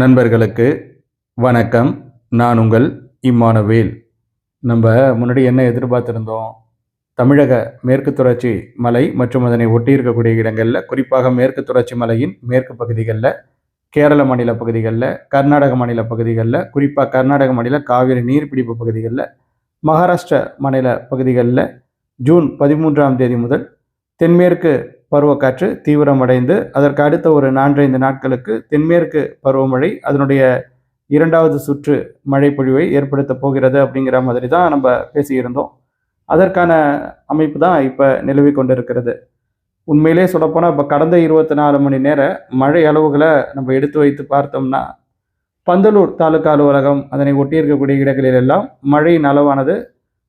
நண்பர்களுக்கு வணக்கம். நான் உங்கள் இம்மானுவேல். நம்ம முன்னாடி என்ன எதிர்பார்த்திருந்தோம்? தமிழக மேற்கு தொடர்ச்சி மலை மற்றும் அதனை ஒட்டி இருக்கக்கூடிய இடங்களில் குறிப்பாக மேற்கு தொடர்ச்சி மலையின் மேற்கு பகுதிகளில் கேரள மாநில பகுதிகளில் கர்நாடக மாநில பகுதிகளில் குறிப்பாக கர்நாடக மாநில காவிரி நீர்பிடிப்பு பகுதிகளில் மகாராஷ்டிர மாநில பகுதிகளில் ஜூன் பதிமூன்றாம் தேதி முதல் தென்மேற்கு பருவக்காற்று தீவிரமடைந்து அதற்கு அடுத்த ஒரு நான்கைந்து நாட்களுக்கு தென்மேற்கு பருவமழை அதனுடைய இரண்டாவது சுற்று மழை பொழிவை ஏற்படுத்த போகிறது அப்படிங்கிற மாதிரி தான் நம்ம பேசியிருந்தோம். அதற்கான அமைப்பு தான் இப்போ நிலவி கொண்டிருக்கிறது. உண்மையிலே சொல்லப்போனால் இப்போ கடந்த இருபத்தி நாலு மணி நேர மழை அளவுகளை நம்ம எடுத்து வைத்து பார்த்தோம்னா பந்தலூர் தாலுக்கா அலுவலகம் அதனை ஒட்டி இருக்கக்கூடிய இடங்களில் எல்லாம் மழையின் அளவானது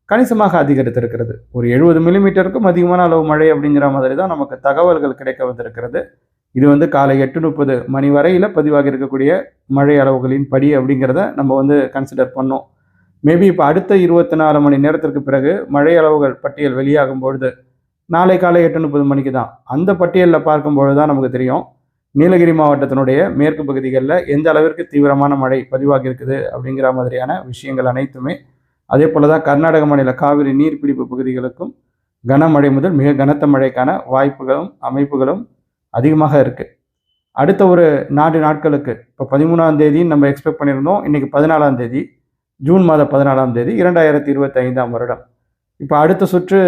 கணிசமாக அதிகரித்திருக்கிறது. ஒரு எழுபது மில்லிமீட்டருக்கும் அதிகமான அளவு மழை அப்படிங்கிற மாதிரி தான் நமக்கு தகவல்கள் கிடைக்க வந்திருக்கிறது. இது வந்து காலை எட்டு முப்பது மணி வரையில் பதிவாக இருக்கக்கூடிய மழை அளவுகளின் படி அப்படிங்கிறத நம்ம வந்து கன்சிடர் பண்ணோம். மேபி இப்போ அடுத்த இருபத்தி நாலு மணி நேரத்திற்கு பிறகு மழை அளவுகள் பட்டியல் வெளியாகும் பொழுது நாளை காலை எட்டு முப்பது மணிக்கு தான். அந்த பட்டியலில் பார்க்கும்பொழுது தான் நமக்கு தெரியும். நீலகிரி மாவட்டத்தினுடைய மேற்கு பகுதிகளில் எந்த அளவிற்கு தீவிரமான மழை பதிவாகி இருக்குது அப்படிங்கிற மாதிரியான விஷயங்கள் அனைத்துமே அதே போல தான் கர்நாடக மாநில காவிரி நீர்பிடிப்பு பகுதிகளுக்கும் கனமழை முதல் மிக கனத்த மழைக்கான வாய்ப்புகளும் அமைப்புகளும் அதிகமாக இருக்குது அடுத்த ஒரு நாலு நாட்களுக்கு இப்போ பதிமூணாம் தேதி நம்ம எக்ஸ்பெக்ட் பண்ணியிருந்தோம். இன்றைக்கி பதினாலாம் தேதி ஜூன் மாதம் பதினாலாம் தேதி இரண்டாயிரத்தி இருபத்தி ஐந்தாம் வருடம். இப்போ அடுத்த சுற்று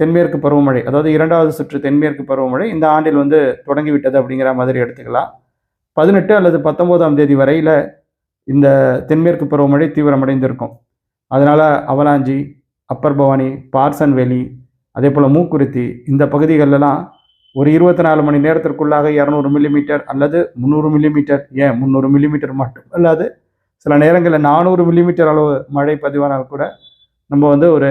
தென்மேற்கு பருவமழை அதாவது இரண்டாவது சுற்று தென்மேற்கு பருவமழை இந்த ஆண்டில் வந்து தொடங்கிவிட்டது அப்படிங்கிற மாதிரி எடுத்துக்கலாம். பதினெட்டு அல்லது பத்தொம்போதாம் தேதி வரையில் இந்த தென்மேற்கு பருவமழை தீவிரமடைந்திருக்கும். அதனால் அவலாஞ்சி அப்பர் பவானி பார்சன் வேலி அதே போல் மூக்குருத்தி இந்த பகுதிகளெல்லாம் ஒரு இருபத்தி நாலு மணி நேரத்திற்குள்ளாக இரநூறு மில்லிமீட்டர் அல்லது முந்நூறு மில்லிமீட்டர் ஏன் முந்நூறு மில்லிமீட்டர் மட்டும் அல்லாது சில நேரங்களில் நானூறு மில்லிமீட்டர் அளவு மழை பதிவானால் கூட நம்ம வந்து ஒரு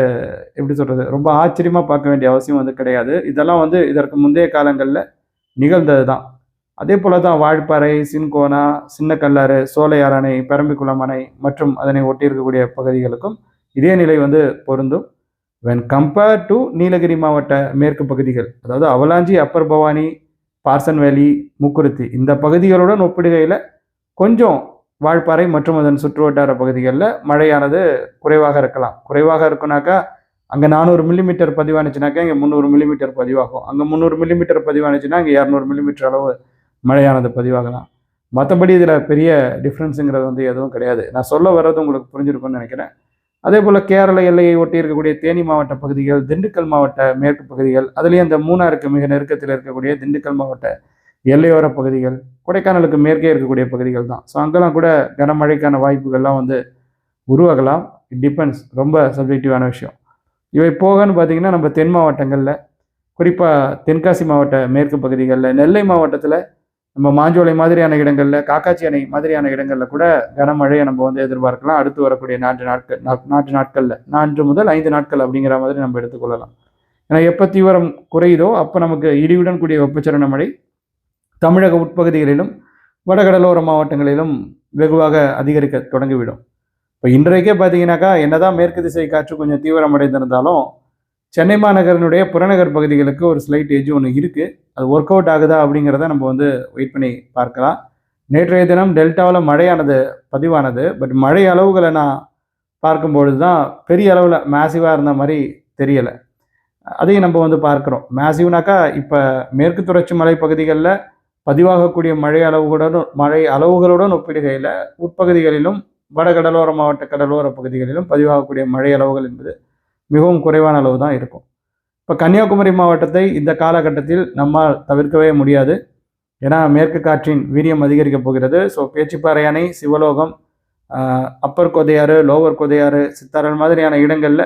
எப்படி சொல்கிறது ரொம்ப ஆச்சரியமாக பார்க்க வேண்டிய அவசியம் வந்து கிடையாது. இதெல்லாம் வந்து இதற்கு முந்தைய காலங்களில் நிகழ்ந்தது தான் அதே போல தான் வால்பாறை சின்கோனா சின்ன கல்லாறு சோலையார் அணை பெரம்பிக்குளம் அணை மற்றும் அதனை ஒட்டியிருக்கக்கூடிய பகுதிகளுக்கும் இதே நிலை வந்து பொருந்தும். வென் கம்பேர் டு நீலகிரி மாவட்ட மேற்கு பகுதிகள் அதாவது அவலாஞ்சி அப்பர் பவானி பார்சன் வேலி முக்குருத்தி இந்த பகுதிகளுடன் ஒப்பிடுகையில் கொஞ்சம் வாழ்ப்பாறை மற்றும் அதன் சுற்றுவட்டார பகுதிகளில் மழையானது குறைவாக இருக்கலாம். குறைவாக இருக்குனாக்கா அங்கே நானூறு மில்லிமீட்டர் பதிவானுச்சுனாக்கா இங்கே முந்நூறு மில்லிமீட்டர் பதிவாகும். அங்கே முந்நூறு மில்லிமீட்டர் பதிவானுச்சுன்னா இங்கே இரநூறு மில்லிமீட்டர் அளவு மழையானது பதிவாகலாம். மற்றபடி இதில் பெரிய டிஃப்ரென்ஸுங்கிறது வந்து எதுவும் கிடையாது. நான் சொல்ல வர்றது உங்களுக்கு புரிஞ்சிருக்கும்னு நினைக்கிறேன். அதே போல் கேரள எல்லையை ஒட்டி இருக்கக்கூடிய தேனி மாவட்ட பகுதிகள் திண்டுக்கல் மாவட்ட மேற்கு பகுதிகள் அதுலேயும் அந்த மூணாருக்கு மிக நெருக்கத்தில் இருக்கக்கூடிய திண்டுக்கல் மாவட்ட எல்லையோர பகுதிகள் கொடைக்கானலுக்கு மேற்கே இருக்கக்கூடிய பகுதிகள் தான். ஸோ அங்கெல்லாம் கூட கனமழைக்கான வாய்ப்புகள்லாம் வந்து உருவாகலாம். இட் டிபெண்ட்ஸ் ரொம்ப சப்ஜெக்டிவான விஷயம். இவை போகன்னு பார்த்தீங்கன்னா நம்ம தென் மாவட்டங்களில் குறிப்பாக தென்காசி மாவட்ட மேற்கு பகுதிகளில் நெல்லை மாவட்டத்தில் நம்ம மாஞ்சோலை மாதிரியான இடங்களில் காக்காச்சி அணை மாதிரியான இடங்களில் கூட கனமழையை நம்ம வந்து எதிர்பார்க்கலாம். அடுத்து வரக்கூடிய நான்கு நாட்கள் நா- நான்கு நாட்களில் நான்கு முதல் ஐந்து நாட்கள் அப்படிங்கிற மாதிரி நம்ம எடுத்துக்கொள்ளலாம். ஏன்னா எப்போ தீவிரம் குறையுதோ அப்போ நமக்கு இடியுடன் கூடிய வெப்பச்சலன மழை தமிழக உட்பகுதிகளிலும் வடகடலோர மாவட்டங்களிலும் வெகுவாக அதிகரிக்க தொடங்கிவிடும். இப்போ இன்றைக்கே பார்த்தீங்கன்னாக்கா என்னதான் மேற்கு திசை காற்று கொஞ்சம் தீவிரமடைந்திருந்தாலும் சென்னை மாநகரனுடைய புறநகர் பகுதிகளுக்கு ஒரு ஸ்லைட் ஏஜ் ஒன்று இருக்குது அது ஒர்க் அவுட் ஆகுதா அப்படிங்கிறத நம்ம வந்து வெயிட் பண்ணி பார்க்கலாம். நேற்றைய தினம் டெல்டாவில் மழையானது பதிவானது. பட் மழை அளவுகளை நான் பார்க்கும்பொழுது தான் பெரிய அளவில் மேசிவாக இருந்த மாதிரி தெரியலை. அதையும் நம்ம வந்து பார்க்குறோம். மேசிவ்னாக்கா இப்போ மேற்கு தொடர்ச்சி மலை பகுதிகளில் பதிவாகக்கூடிய மழை அளவுகளுடன் மழை அளவுகளுடன் ஒப்பிடுகையில் உட்பகுதிகளிலும் வடகடலோர மாவட்ட கடலோர பகுதிகளிலும் பதிவாகக்கூடிய மழை அளவுகள் என்பது மிகவும் குறைவான அளவு தான் இருக்கும். இப்போ கன்னியாகுமரி மாவட்டத்தை இந்த காலகட்டத்தில் நம்மால் தவிர்க்கவே முடியாது. ஏன்னா மேற்கு காற்றின் வீரியம் அதிகரிக்கப் போகிறது. ஸோ பேச்சிப்பாறை அணை சிவலோகம் அப்பர் கொதையாறு லோவர் கொதையாறு சித்தாரல் மாதிரியான இடங்களில்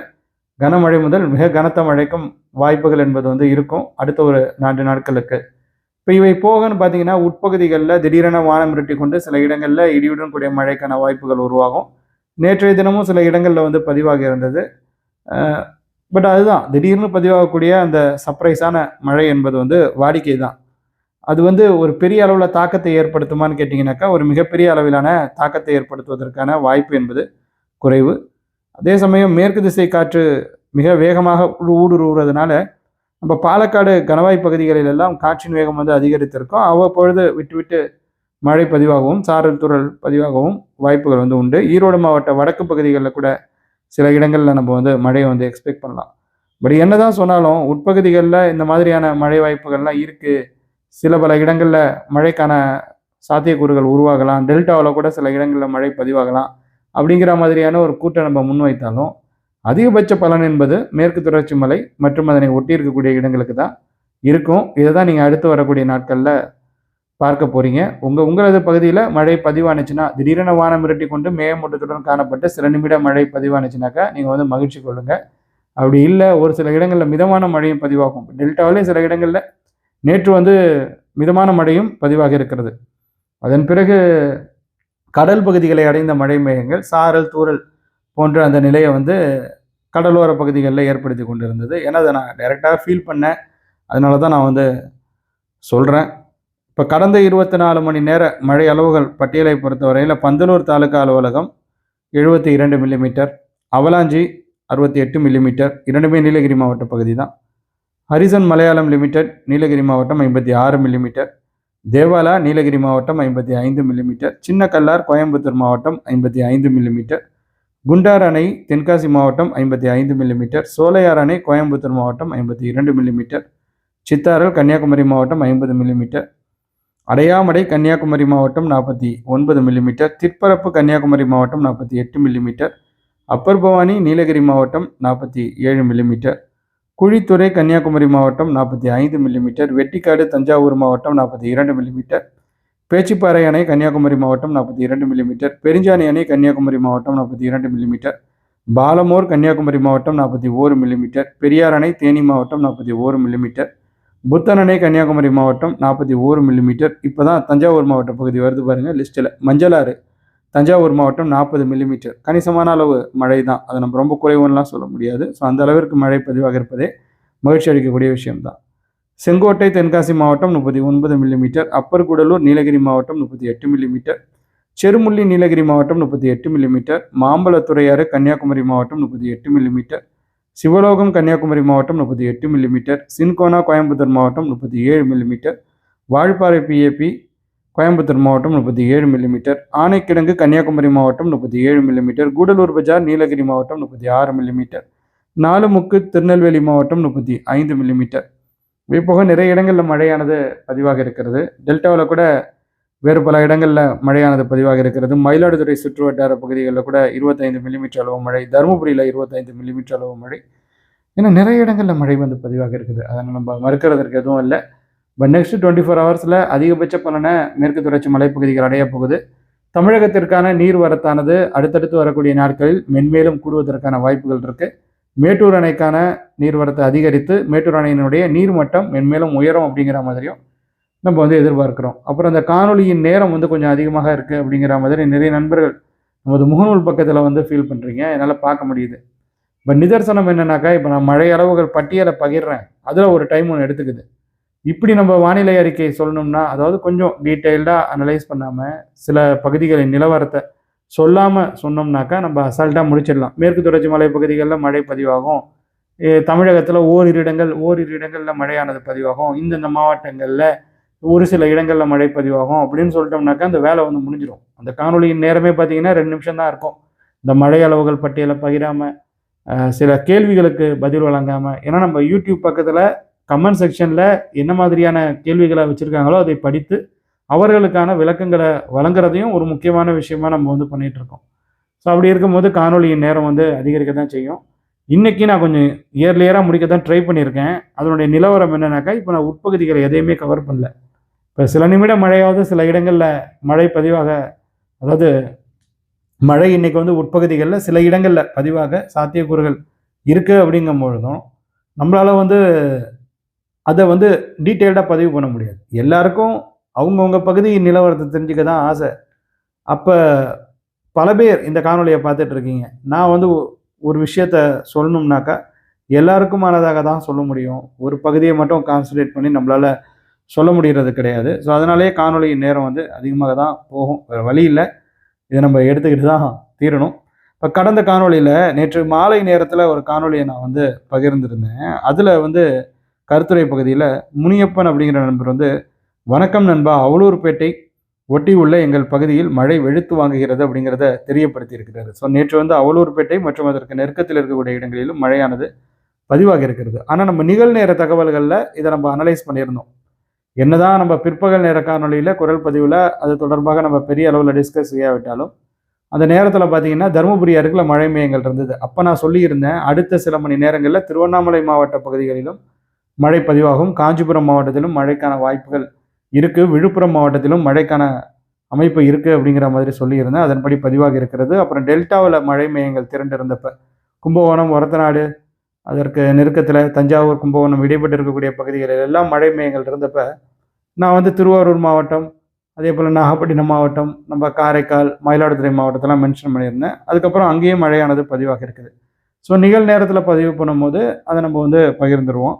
கனமழை முதல் மிக கனத்த மழைக்கும் வாய்ப்புகள் என்பது வந்து இருக்கும். அடுத்த ஒரு நான்கு நாட்களுக்கு. இப்போ இவை போகன்னு பார்த்தீங்கன்னா உட்பகுதிகளில் திடீரென வானம் இருட்டி கொண்டு சில இடங்களில் இடியுடன் கூடிய மழைக்கான வாய்ப்புகள் உருவாகும். நேற்றைய தினமும் சில இடங்களில் வந்து பதிவாகி இருந்தது. பட் அதுதான். திடீர்னு பதிவாகக்கூடிய அந்த சர்ப்ரைஸான மழை என்பது வந்து வாடிக்கை தான் அது வந்து ஒரு பெரிய அளவில் தாக்கத்தை ஏற்படுத்துமான்னு கேட்டிங்கனாக்கா ஒரு மிகப்பெரிய அளவிலான தாக்கத்தை ஏற்படுத்துவதற்கான வாய்ப்பு என்பது குறைவு. அதே சமயம் மேற்கு திசை காற்று மிக வேகமாக ஊடுருவுறதுனால நம்ம பாலக்காடு கணவாய் பகுதிகளில் எல்லாம் காற்றின் வேகம் வந்து அதிகரித்திருக்கும். அவ்வப்பொழுது விட்டு விட்டு மழை பதிவாகவும் சாரல் துறல் பதிவாகவும் வாய்ப்புகள் வந்து உண்டு. ஈரோடு மாவட்ட வடக்கு பகுதிகளில் கூட சில இடங்களில் நம்ம வந்து மழையை வந்து எக்ஸ்பெக்ட் பண்ணலாம். பட் என்ன தான் சொன்னாலும் உட்பகுதிகளில் இந்த மாதிரியான மழை வாய்ப்புகள்லாம் இருக்குது சில பல இடங்களில் மழைக்கான சாத்தியக்கூறுகள் உருவாகலாம். டெல்டாவில் கூட சில இடங்களில் மழை பதிவாகலாம். அப்படிங்கிற மாதிரியான ஒரு கூட்டை நம்ம முன்வைத்தாலும் அதிகபட்ச பலன் என்பது மேற்கு தொடர்ச்சி மலை மற்றும் அதனை ஒட்டி இருக்கக்கூடிய இடங்களுக்கு தான் இருக்கும். இதை தான் நீங்கள் அடுத்து வரக்கூடிய நாட்களில் பார்க்க போறீங்க. உங்க உங்களது பகுதியில் மழை பதிவானுச்சுன்னா திடீரென வானம் மிரட்டி கொண்டு மேகமூட்டத்துடன் காணப்பட்ட சில நிமிட மழை பதிவானுச்சுனாக்கா நீங்கள் வந்து மகிழ்ச்சி கொள்ளுங்க. அப்படி இல்லை ஒரு சில இடங்களில் மிதமான மழையும் பதிவாகும். டெல்டாவிலே சில இடங்களில் நேற்று வந்து மிதமான மழையும் பதிவாக இருக்கிறது. அதன் பிறகு கடல் பகுதிகளை அடைந்த மழை மேகங்கள் சாரல் தூரல் போன்ற அந்த நிலையை வந்து கடலோர பகுதிகளில் ஏற்படுத்தி கொண்டிருந்தது. ஏன்னா அதை நான் டைரெக்டாக ஃபீல் பண்ணேன். அதனால தான் நான் வந்து சொல்கிறேன் இப்போ கடந்த இருபத்தி நாலு மணி நேர மழை அளவுகள் பட்டியலை பொறுத்தவரையில் பந்தலூர் தாலுகா அலுவலகம் எழுபத்தி இரண்டு மில்லிமீட்டர் அவலாஞ்சி அறுபத்தி எட்டு மில்லிமீட்டர் இரண்டுமே நீலகிரி மாவட்ட பகுதி தான். ஹரிசன் மலையாளம் லிமிடெட் நீலகிரி மாவட்டம் ஐம்பத்தி ஆறு மில்லிமீட்டர் தேவாலா நீலகிரி மாவட்டம் ஐம்பத்தி ஐந்து மில்லிமீட்டர் சின்ன கல்லார் கோயம்புத்தூர் மாவட்டம் ஐம்பத்தி ஐந்து மில்லிமீட்டர் குண்டார் அணை தென்காசி மாவட்டம் ஐம்பத்தி ஐந்து மில்லிமீட்டர் சோலையார் அணை கோயம்புத்தூர் மாவட்டம் ஐம்பத்தி இரண்டு மில்லிமீட்டர் சித்தாரல் கன்னியாகுமரி மாவட்டம் ஐம்பது மில்லிமீட்டர் அடையாமடை கன்னியாகுமரி மாவட்டம் நாற்பத்தி ஒன்பது மில்லிமீட்டர் திற்பரப்பு கன்னியாகுமரி மாவட்டம் நாற்பத்தி எட்டு மில்லிமீட்டர் அப்பர் பவானி நீலகிரி மாவட்டம் நாற்பத்தி ஏழு மில்லிமீட்டர் குழித்துறை கன்னியாகுமரி மாவட்டம் நாற்பத்தி ஐந்து மில்லிமீட்டர் வெட்டிக்காடு தஞ்சாவூர் மாவட்டம் நாற்பத்தி இரண்டு மில்லிமீட்டர் பேச்சிப்பாறை அணை கன்னியாகுமரி மாவட்டம் நாற்பத்தி இரண்டு மில்லிமீட்டர் பெருஞ்சாணி அணை கன்னியாகுமரி மாவட்டம் நாற்பத்தி இரண்டு மில்லிமீட்டர் பாலமோர் கன்னியாகுமரி மாவட்டம் நாற்பத்தி ஓரு மில்லிமீட்டர் பெரியார் அணை தேனி மாவட்டம் நாற்பத்தி ஓரு மில்லிமீட்டர் புத்தனனே கன்னியாகுமரி மாவட்டம் நாற்பத்தி ஓரு மில்லிமீட்டர் இப்போ தான் தஞ்சாவூர் மாவட்ட பகுதி வருது பாருங்கள் லிஸ்ட்டில் மஞ்சளாறு தஞ்சாவூர் மாவட்டம் நாற்பது மில்லிமீட்டர் கணிசமான அளவு மழை தான் அதை நம்ம ரொம்ப குறைவுன்னெலாம் சொல்ல முடியாது. ஸோ அந்த அளவிற்கு மழை பதிவாக இருப்பதே மகிழ்ச்சி அளிக்கக்கூடிய விஷயம்தான். செங்கோட்டை தென்காசி மாவட்டம் முப்பத்தி ஒன்பது மில்லிமீட்டர் அப்பர் கூடலூர் நீலகிரி மாவட்டம் முப்பத்தி எட்டு மில்லிமீட்டர் செருமுள்ளி நீலகிரி மாவட்டம் முப்பத்தி எட்டு மில்லிமீட்டர் மாம்பழத்துறையாறு கன்னியாகுமரி மாவட்டம் முப்பத்தி எட்டு மில்லிமீட்டர் சிவலோகம் கன்னியாகுமரி மாவட்டம் முப்பத்தி எட்டு மில்லிமீட்டர் சின்கோனா கோயம்புத்தூர் மாவட்டம் முப்பத்தி ஏழு மில்லிமீட்டர் வால்பாறை பிஏபி கோயம்புத்தூர் மாவட்டம் முப்பத்தி ஏழு மில்லிமீட்டர் ஆனைக்கிடங்கு கன்னியாகுமரி மாவட்டம் முப்பத்தி ஏழு மில்லிமீட்டர் கூடலூர் பஜார் நீலகிரி மாவட்டம் முப்பத்தி ஆறு மில்லிமீட்டர் நாலுமுக்கு திருநெல்வேலி மாவட்டம் முப்பத்தி ஐந்து மில்லிமீட்டர் இது நிறைய இடங்களில் மழையானது பதிவாக இருக்கிறது. டெல்டாவில் கூட வேறு பல இடங்களில் மழையானது பதிவாக இருக்கிறது. மயிலாடுதுறை சுற்றுவட்டார பகுதிகளில் கூட இருபத்தைந்து மில்லிமீட்டர் அளவு மழை தருமபுரியில் இருபத்தைந்து மில்லிமீட்டர் அளவு மழை. ஏன்னா நிறைய இடங்களில் மழை வந்து பதிவாக இருக்குது. அதை நம்ம மறுக்கிறதுக்கு எதுவும் இல்லை. பட் நெக்ஸ்ட் டுவெண்ட்டி ஃபோர் ஹவர்ஸில் அதிகபட்ச பலனை மேற்கு தொடர்ச்சி மலைப்பகுதிகள் அடைய போகுது. தமிழகத்திற்கான நீர் வரத்தானது அடுத்தடுத்து வரக்கூடிய நாட்களில் மென்மேலும் கூடுவதற்கான வாய்ப்புகள் இருக்குது மேட்டூர் அணைக்கான நீர்வரத்தை அதிகரித்து மேட்டூர் அணையினுடைய நீர்மட்டம் மென்மேலும் உயரும் அப்படிங்கிற மாதிரியும் நம்ம வந்து எதிர்பார்க்குறோம். அப்புறம் அந்த காணொலியின் நேரம் வந்து கொஞ்சம் அதிகமாக இருக்குது அப்படிங்கிற மாதிரி நிறைய நண்பர்கள் நமது முகநூல் பக்கத்தில் வந்து ஃபீல் பண்ணுறீங்க என்னால் பார்க்க முடியுது. இப்போ நிதர்சனம் என்னன்னாக்கா இப்போ நான் மழை அளவுகள் பட்டியலை பகிர்றேன். அதில் ஒரு டைம் ஒன்று எடுத்துக்குது. இப்படி நம்ம வானிலை அறிக்கை சொல்லணும்னா அதாவது கொஞ்சம் டீட்டெயில்டாக அனலைஸ் பண்ணாமல் சில பகுதிகளின் நிலவரத்தை சொல்லாமல் சொன்னோம்னாக்கா நம்ம அசால்ட்டாக முடிச்சிடலாம். மேற்கு தொடர்ச்சி மலை பகுதிகளில் மழை பதிவாகும். தமிழகத்தில் ஓரிரு இடங்கள் ஓரிரு இடங்களில் மழையானது பதிவாகும். இந்தந்த மாவட்டங்களில் ஒரு சில இடங்களில் மழை பதிவாகும் அப்படின்னு சொல்லிட்டோம்னாக்கா அந்த வேலை வந்து முடிஞ்சிடும் அந்த காணொலியின் நேரமே பார்த்தீங்கன்னா ரெண்டு நிமிஷம் தான் இருக்கும். இந்த மழை அளவுகள் பட்டியலை பகிராமல் சில கேள்விகளுக்கு பதில் வழங்காமல் ஏன்னா நம்ம யூடியூப் பக்கத்தில் கமெண்ட் செக்ஷனில் என்ன மாதிரியான கேள்விகளை வச்சுருக்காங்களோ அதை படித்து அவர்களுக்கான விளக்கங்களை வழங்குறதையும் ஒரு முக்கியமான விஷயமா நம்ம வந்து பண்ணிகிட்ருக்கோம் ஸோ அப்படி இருக்கும்போது காணொலியின் நேரம் வந்து அதிகரிக்க தான் செய்யும். இன்றைக்கி நான் கொஞ்சம் இயர்லியராக முடிக்க தான் ட்ரை பண்ணியிருக்கேன். அதனுடைய நிலவரம் என்னன்னாக்கா இப்போ நான் உட்பகுதிகளை எதையுமே கவர் பண்ணல. இப்போ சில நிமிடம் மழையாவது சில இடங்களில் மழை பதிவாக அதாவது மழை இன்றைக்கி வந்து உட்பகுதிகளில் சில இடங்களில் பதிவாக சாத்தியக்கூறுகள் இருக்குது அப்படிங்கும் பொழுதும் நம்மளால் வந்து அதை வந்து டீட்டெயில்டாக பதிவு பண்ண முடியாது. எல்லாருக்கும் அவங்கவுங்க பகுதி நிலவரத்தை தெரிஞ்சுக்க தான் ஆசை. அப்போ பல பேர் இந்த காணொலியை பார்த்துட்டு இருக்கீங்க. நான் வந்து ஒரு விஷயத்த சொல்லணும்னாக்கா எல்லாருக்குமானதாக தான் சொல்ல முடியும். ஒரு பகுதியை மட்டும் கான்சன்ட்ரேட் பண்ணி நம்மளால் சொல்ல முடிகிறது கிடையாது. ஸோ அதனாலேயே காணொலியின் நேரம் வந்து அதிகமாக தான் போகும். வேறு வழி இல்லை. இதை நம்ம எடுத்துக்கிட்டு தான் தீரணும். இப்போ கடந்த காணொலியில் நேற்று மாலை நேரத்தில் ஒரு காணொலியை நான் வந்து பகிர்ந்திருந்தேன். அதில் வந்து கருத்துரை பகுதியில் முனியப்பன் அப்படிங்கிற நண்பர் வந்து வணக்கம் நண்பா அவலூர்பேட்டை ஒட்டி உள்ள எங்கள் பகுதியில் மழை வெளுத்து வாங்குகிறது அப்படிங்கிறத தெரியப்படுத்தி இருக்கிறாரு ஸோ நேற்று வந்து அவலூர்பேட்டை மற்றும் அதற்கு நெருக்கத்தில் இருக்கக்கூடிய இடங்களிலும் மழையானது பதிவாக இருக்கிறது. ஆனால் நம்ம நிகழ்நேர தகவல்களில் இதை நம்ம அனலைஸ் பண்ணியிருந்தோம். என்னதான் நம்ம பிற்பகல் நேர காணொலியில் குரல் பதிவில் அது தொடர்பாக நம்ம பெரிய அளவில் டிஸ்கஸ் செய்யாவிட்டாலும் அந்த நேரத்தில் பார்த்தீங்கன்னா தருமபுரி அருகில் மழை மேயங்கள் இருந்தது. அப்போ நான் சொல்லியிருந்தேன் அடுத்த சில மணி நேரங்களில் திருவண்ணாமலை மாவட்ட பகுதிகளிலும் மழை பதிவாகும். காஞ்சிபுரம் மாவட்டத்திலும் மழைக்கான வாய்ப்புகள் இருக்குது விழுப்புரம் மாவட்டத்திலும் மழைக்கான அமைப்பு இருக்குது அப்படிங்கிற மாதிரி சொல்லியிருந்தேன். அதன்படி பதிவாக இருக்கிறது. அப்புறம் டெல்டாவில் மழை மையங்கள் திரண்டிருந்தப்ப கும்பகோணம் ஒரத்தநாடு அதற்கு நெருக்கத்தில் தஞ்சாவூர் கும்பகோணம் இடைப்பட்டு இருக்கக்கூடிய பகுதிகளில் எல்லாம் மழை மையங்கள் இருந்தப்போ நான் வந்து திருவாரூர் மாவட்டம் அதே போல் நாகப்பட்டினம் மாவட்டம் நம்ம காரைக்கால் மயிலாடுதுறை மாவட்டத்தெல்லாம் மென்ஷன் பண்ணியிருந்தேன். அதுக்கப்புறம் அங்கேயும் மழையானது பதிவாக இருக்குது. ஸோ நிகழ் நேரத்தில் பதிவு பண்ணும்போது அதை நம்ம வந்து பகிர்ந்துருவோம்.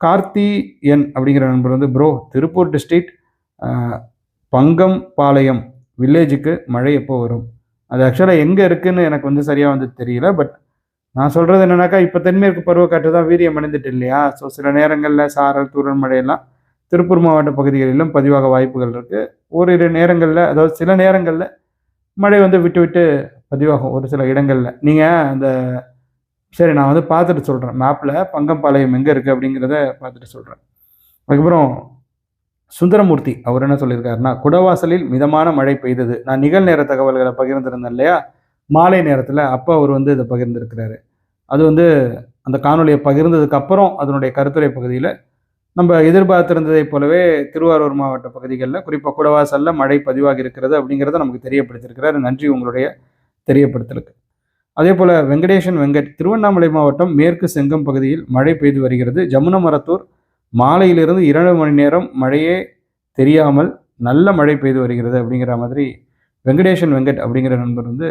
கார்த்தி என் அப்படிங்கிற நண்பர் வந்து ப்ரோ திருப்பூர் டிஸ்ட்ரிக்ட் பங்கம் பாளையம் வில்லேஜுக்கு மழை எப்போ வரும்? அது ஆக்சுவலாக எங்கே இருக்குதுன்னு எனக்கு வந்து சரியாக வந்து தெரியல பட் நான் சொல்கிறது என்னென்னாக்கா இப்போ தென்மேற்கு பருவக்காற்று தான் வீரியம் அடைந்துட்டு இல்லையா? ஸோ சில நேரங்களில் சாரல் தூரல் மழையெல்லாம் திருப்பூர் மாவட்ட பகுதிகளிலும் பதிவாக வாய்ப்புகள் இருக்குது ஓரிரு நேரங்களில் அதாவது சில நேரங்களில் மழை வந்து விட்டு விட்டு பதிவாகும் ஒரு சில இடங்களில். நீங்கள் அந்த சரி நான் வந்து பார்த்துட்டு சொல்கிறேன் மேப்பில் பங்கம்பாளையம் எங்கே இருக்குது அப்படிங்கிறத பார்த்துட்டு சொல்கிறேன் அதுக்கப்புறம் சுந்தரமூர்த்தி அவர் என்ன சொல்லியிருக்காருன்னா குடவாசலில் மிதமான மழை பெய்தது. நான் நிகழ்நேர தகவல்களை பகிர்ந்திருந்தேன் இல்லையா? மாலை நேரத்தில் அப்போ அவர் வந்து இதை பகிர்ந்திருக்கிறாரு. அது வந்து அந்த காணொலியை பகிர்ந்ததுக்கு அப்புறம் அதனுடைய கருத்துரை பகுதியில் நம்ம எதிர்பார்த்திருந்ததை போலவே திருவாரூர் மாவட்ட பகுதிகளில் குறிப்பாக குடவாசலில் மழை பதிவாகி இருக்கிறது அப்படிங்கிறத நமக்கு தெரியப்படுத்தியிருக்கிறாரு. நன்றி உங்களுடைய தெரியப்படுத்தலுக்கு. அதே போல் வெங்கடேசன் வெங்கட் திருவண்ணாமலை மாவட்டம் மேற்கு செங்கம் பகுதியில் மழை பெய்து வருகிறது. ஜமுனமரத்தூர் மாலையிலிருந்து இரண்டு மணி நேரம் மழையே தெரியாமல் நல்ல மழை பெய்து வருகிறது அப்படிங்கிற மாதிரி வெங்கடேசன் வெங்கட் அப்படிங்கிற நண்பர் வந்து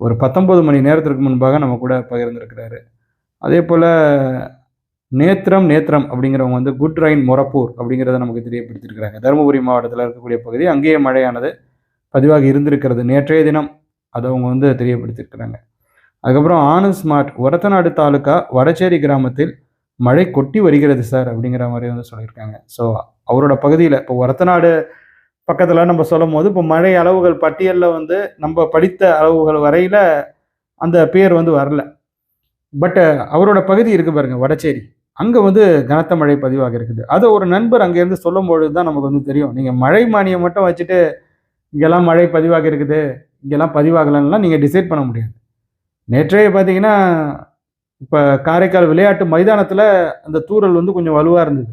ஒரு பத்தொம்பது மணி நேரத்திற்கு முன்பாக நம்ம கூட பகிர்ந்திருக்கிறாரு. அதே போல் நேத்திரம் நேத்திரம் அப்படிங்கிறவங்க வந்து குட் ரைன் மொரப்பூர் அப்படிங்கிறத நமக்கு தெரியப்படுத்தியிருக்கிறாங்க. தருமபுரி மாவட்டத்தில் இருக்கக்கூடிய பகுதி அங்கேயே மழையானது பதிவாக இருந்திருக்கிறது. நேற்றைய தினம் அதை அவங்க வந்து தெரியப்படுத்தியிருக்கிறாங்க. அதுக்கப்புறம் ஆனந்த் ஸ்மார்ட் ஒரத்தநாடு தாலுக்கா வடச்சேரி கிராமத்தில் மழை கொட்டி வருகிறது சார் அப்படிங்கிற மாதிரி வந்து சொல்லியிருக்காங்க. ஸோ அவரோட பகுதியில் இப்போ ஒரத்தநாடு பக்கத்தில் நம்ம சொல்லும் போது இப்போ மழை அளவுகள் பட்டியலில் வந்து நம்ம படித்த அளவுகள் வரையில் அந்த பேர் வந்து வரல. பட் அவரோட பகுதி இருக்கு பாருங்க வடச்சேரி. அங்கே வந்து கனத்த மழை பதிவாக இருக்குது. அதை ஒரு நண்பர் அங்கேருந்து சொல்லும் பொழுது தான் நமக்கு வந்து தெரியும். நீங்கள் மழை மானியம் மட்டும் வச்சுட்டு இங்கெல்லாம் மழை பதிவாக இருக்குது இங்கெல்லாம் பதிவாகலன்னா நீங்கள் டிசைட் பண்ண முடியாது. நேற்றைய பார்த்தீங்கன்னா இப்போ காரைக்கால் விளையாட்டு மைதானத்தில் அந்த தூரல் வந்து கொஞ்சம் வலுவாக இருந்தது.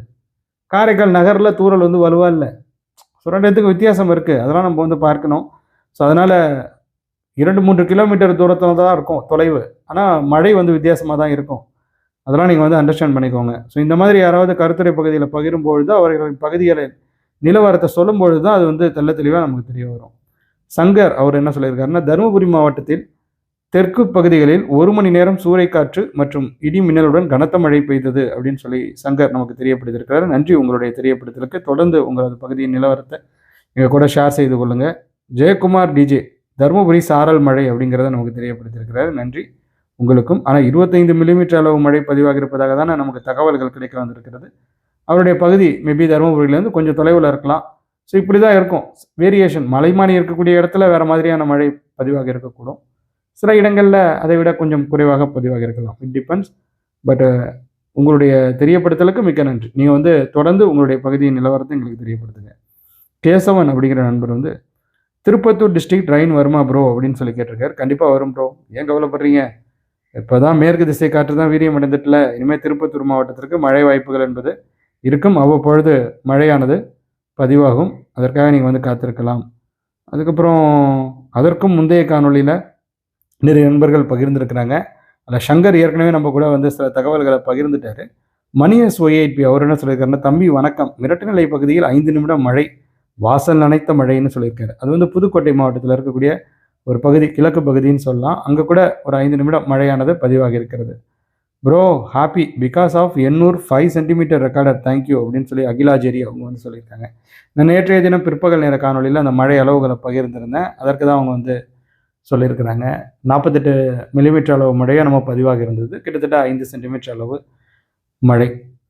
காரைக்கால் நகரில் தூரல் வந்து வலுவாக இல்லை. ஸோ ரெண்டுத்துக்கும் வித்தியாசம் இருக்குது அதெல்லாம் நம்ம வந்து பார்க்கணும். ஸோ அதனால் இரண்டு மூன்று கிலோமீட்டர் தூரத்தில் தான் இருக்கும் தொலைவு. ஆனால் மழை வந்து வித்தியாசமாக தான் இருக்கும். அதெல்லாம் நீங்கள் வந்து அண்டர்ஸ்டாண்ட் பண்ணிக்கோங்க. ஸோ இந்த மாதிரி யாராவது கருத்துரை பகுதியில் பகிரும்பொழுது அவர்களின் பகுதிகளை நிலவரத்தை சொல்லும்பொழுது தான் அது வந்து தெள்ள தெளிவாக நமக்கு தெரிய வரும். சங்கர் அவர் என்ன சொல்லியிருக்காருன்னா தருமபுரி மாவட்டத்தில் தெற்கு பகுதிகளில் ஒரு மணி நேரம் சூறைக்காற்று மற்றும் இடி மின்னலுடன் கனத்த மழை பெய்தது அப்படின்னு சொல்லி சங்கர் நமக்கு தெரியப்படுத்திருக்கிறார் நன்றி உங்களுடைய தெரியப்படுத்தலுக்கு. தொடர்ந்து உங்களது பகுதியின் நிலவரத்தை எங்கள் கூட ஷேர் செய்து கொள்ளுங்கள் ஜெயக்குமார் டிஜே தருமபுரி சாரல் மழை அப்படிங்கிறத நமக்கு தெரியப்படுத்தியிருக்கிறார். நன்றி. உங்களுக்கும். ஆனால் இருபத்தைந்து மில்லிமீட்டர் அளவு மழை பதிவாக இருப்பதாக தானே நமக்கு தகவல்கள் கிடைக்க வந்திருக்கிறது. அவருடைய பகுதி மேபி தருமபுரியிலேருந்து கொஞ்சம் தொலைவில் இருக்கலாம். ஸோ இப்படி தான் இருக்கும் வேரியேஷன் மலைமானி இருக்கக்கூடிய இடத்துல வேறு மாதிரியான மழை பதிவாக இருக்கக்கூடும். சில இடங்களில் அதை விட கொஞ்சம் குறைவாக பதிவாக இருக்கலாம். இட் டிபெண்ட்ஸ் பட் உங்களுடைய தெரியப்படுத்தலுக்கு மிக்க நன்றி. நீங்கள் வந்து தொடர்ந்து உங்களுடைய பகுதியின் நிலவரத்தை எங்களுக்கு தெரியப்படுத்துங்க. கேசவன் அப்படிங்கிற நண்பர் வந்து திருப்பத்தூர் டிஸ்ட்ரிக்ட் ட்ரெயின் வருமா ப்ரோ அப்படின்னு சொல்லி கேட்டிருக்காரு. கண்டிப்பாக வரும் ப்ரோ ஏன் கவலைப்படுறீங்க? இப்போ தான் மேற்கு திசை காற்று தான் வீரியம் அடைந்துட்டுல இனிமேல் திருப்பத்தூர் மாவட்டத்திற்கு மழை வாய்ப்புகள் என்பது இருக்கும். அவ்வப்பொழுது மழையானது பதிவாகும். அதற்காக நீங்கள் வந்து காத்திருக்கலாம். அதுக்கப்புறம் அதற்கும் முந்தைய காணொளியில் நிறைய நண்பர்கள் பகிர்ந்துருக்கிறாங்க. அதில் சங்கர் ஏற்கனவே நம்ம கூட வந்து சில தகவல்களை பகிர்ந்துட்டாரு. மணியஸ் ஒய்ஐபி அவர் என்ன சொல்லியிருக்காருன்னா தம்பி வணக்கம். மிரட்டுநிலை பகுதியில் ஐந்து நிமிடம் மழை. வாசல் நனைத்த மழைன்னு சொல்லியிருக்காரு. அது வந்து புதுக்கோட்டை மாவட்டத்தில் இருக்கக்கூடிய ஒரு பகுதி கிழக்கு பகுதின்னு சொல்லலாம். அங்கே கூட ஒரு ஐந்து நிமிடம் மழையானது பதிவாகி இருக்கிறது. Bro happy because of Ennore five centimetre recorder thank you அப்படின்னு சொல்லி அகிலாஜேரி அவங்க வந்து சொல்லியிருக்காங்க. நான் நேற்றைய தினம் பிற்பகல் நேர காணொலியில் அந்த மழை அளவுகளை பகிர்ந்திருந்தேன். அதற்கு தான் அவங்க வந்து சொல்லியிருக்கிறாங்க. நாற்பத்தெட்டு மில்லிமீட்டர் அளவு மழையாக நம்ம பதிவாக இருந்தது. கிட்டத்தட்ட ஐந்து சென்டிமீட்டர் அளவு மழை.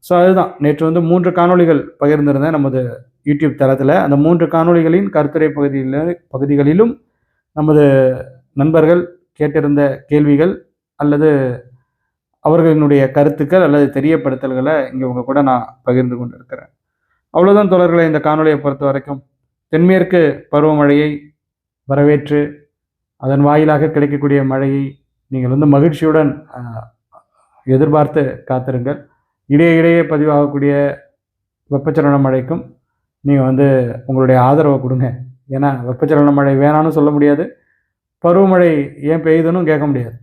ஸோ அதுதான். நேற்று வந்து மூன்று காணொளிகள் பகிர்ந்திருந்தேன் நமது யூடியூப் தளத்தில். அந்த மூன்று காணொளிகளின் கருத்துரை பகுதியில் பகுதிகளிலும் நமது நண்பர்கள் கேட்டிருந்த கேள்விகள் அல்லது அவர்களினுடைய கருத்துக்கள் அல்லது தெரியப்படுத்தல்களை இங்கே உங்கள் கூட நான் பகிர்ந்து கொண்டு இருக்கிறேன் அவ்வளோதான் தொடர்களை இந்த காணொலியை பொறுத்த வரைக்கும். தென்மேற்கு பருவமழையை வரவேற்று அதன் வாயிலாக கிடைக்கக்கூடிய மழையை நீங்கள் வந்து மகிழ்ச்சியுடன் எதிர்பார்த்து காத்திருங்கள். இடையே இடையே பதிவாகக்கூடிய வெப்பச்சலன மழைக்கும் நீங்கள் வந்து உங்களுடைய ஆதரவை கொடுங்க. ஏன்னா வெப்பச்சலன மழை வேணான்னு சொல்ல முடியாது. பருவமழை ஏன் பெய்யுதுன்னு கேட்க முடியாது.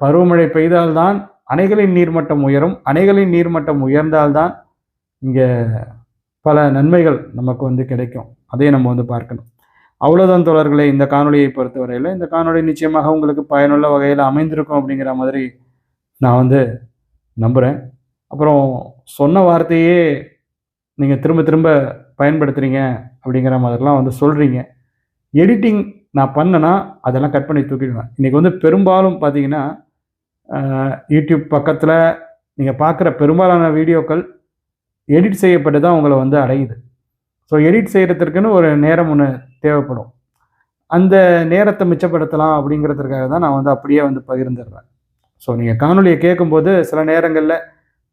பருவமழை பெய்தால்தான் அணைகளின் நீர்மட்டம் உயரும். அணைகளின் நீர்மட்டம் உயர்ந்தால்தான் இங்கே பல நன்மைகள் நமக்கு வந்து கிடைக்கும். அதையும் நம்ம வந்து பார்க்கணும். அவ்வளோதான் தொடர்களை இந்த காணொலியை பொறுத்தவரையில். இந்த காணொலி நிச்சயமாக உங்களுக்கு பயனுள்ள வகையில் அமைந்திருக்கும் அப்படிங்கிற மாதிரி நான் வந்து நம்புகிறேன் அப்புறம் சொன்ன வார்த்தையே நீங்கள் திரும்ப திரும்ப பயன்படுத்துகிறீங்க அப்படிங்கிற மாதிரிலாம் வந்து சொல்கிறீங்க எடிட்டிங் நான் பண்ணேன்னா அதெல்லாம் கட் பண்ணி தூக்கிடுவேன். இன்றைக்கி வந்து பெரும்பாலும் பார்த்தீங்கன்னா யூடியூப் பக்கத்தில் நீங்கள் பார்க்குற பெரும்பாலான வீடியோக்கள் எடிட் செய்யப்பட்டு தான் உங்களை வந்து அடையுது. ஸோ எடிட் செய்கிறதுக்குன்னு ஒரு நேரம் ஒன்று தேவைப்படும். அந்த நேரத்தை மிச்சப்படுத்தலாம் அப்படிங்கிறதுக்காக தான் நான் வந்து அப்படியே வந்து பகிர்ந்துடுறேன். ஸோ நீங்கள் காணொலியை கேட்கும்போது சில நேரங்களில்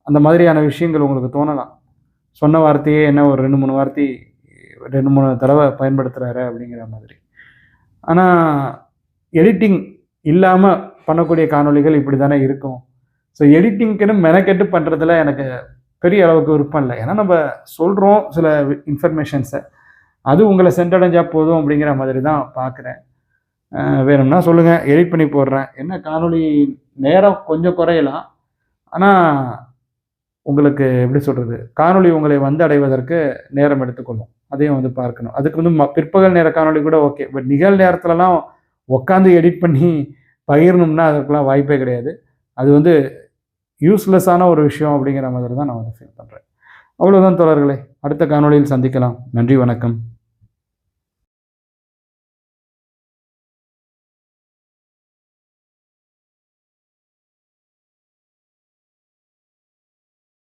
அந்த மாதிரியான விஷயங்கள் உங்களுக்கு தோணலாம். சொன்ன வார்த்தையே என்ன ஒரு ரெண்டு மூணு வார்த்தை ரெண்டு மூணு தடவை பயன்படுத்துகிறாரு அப்படிங்கிற மாதிரி. ஆனால் எடிட்டிங் இல்லாமல் பண்ணக்கூடிய காணொளிகள் இப்படி தானே இருக்கும். ஸோ எடிட்டிங்க்குன்னு மெனக்கெட்டு பண்ணுறதுல எனக்கு பெரிய அளவுக்கு விருப்பம் இல்லை. ஏன்னா நம்ம சொல்கிறோம் சில இன்ஃபர்மேஷன்ஸை அது உங்களை சென்றடைஞ்சா போதும் அப்படிங்கிற மாதிரி தான் பார்க்குறேன் வேணும்னா சொல்லுங்கள் எடிட் பண்ணி போடுறேன். என்ன காணொளி நேரம் கொஞ்சம் குறையலாம். ஆனால் உங்களுக்கு எப்படி சொல்கிறது காணொளி உங்களை வந்து அடைவதற்கு நேரம் எடுத்துக்கொள்ளும். அதையும் வந்து பார்க்கணும். அதுக்கு வந்து ம- பிற்பகல் நேர காணொளி கூட ஓகே பட் நிகழ் நேரத்துலலாம் உட்காந்து எடிட் பண்ணி பகிரணும்னா அதுக்கெல்லாம் வாய்ப்பே கிடையாது. அது வந்து யூஸ்லெஸ்ஸான ஒரு விஷயம் அப்படிங்கிற மாதிரி தான் நான் வந்து ஃபீல் பண்ணுறேன் அவ்வளோதான் தொடர்களே அடுத்த காணொளியில் சந்திக்கலாம். நன்றி வணக்கம்.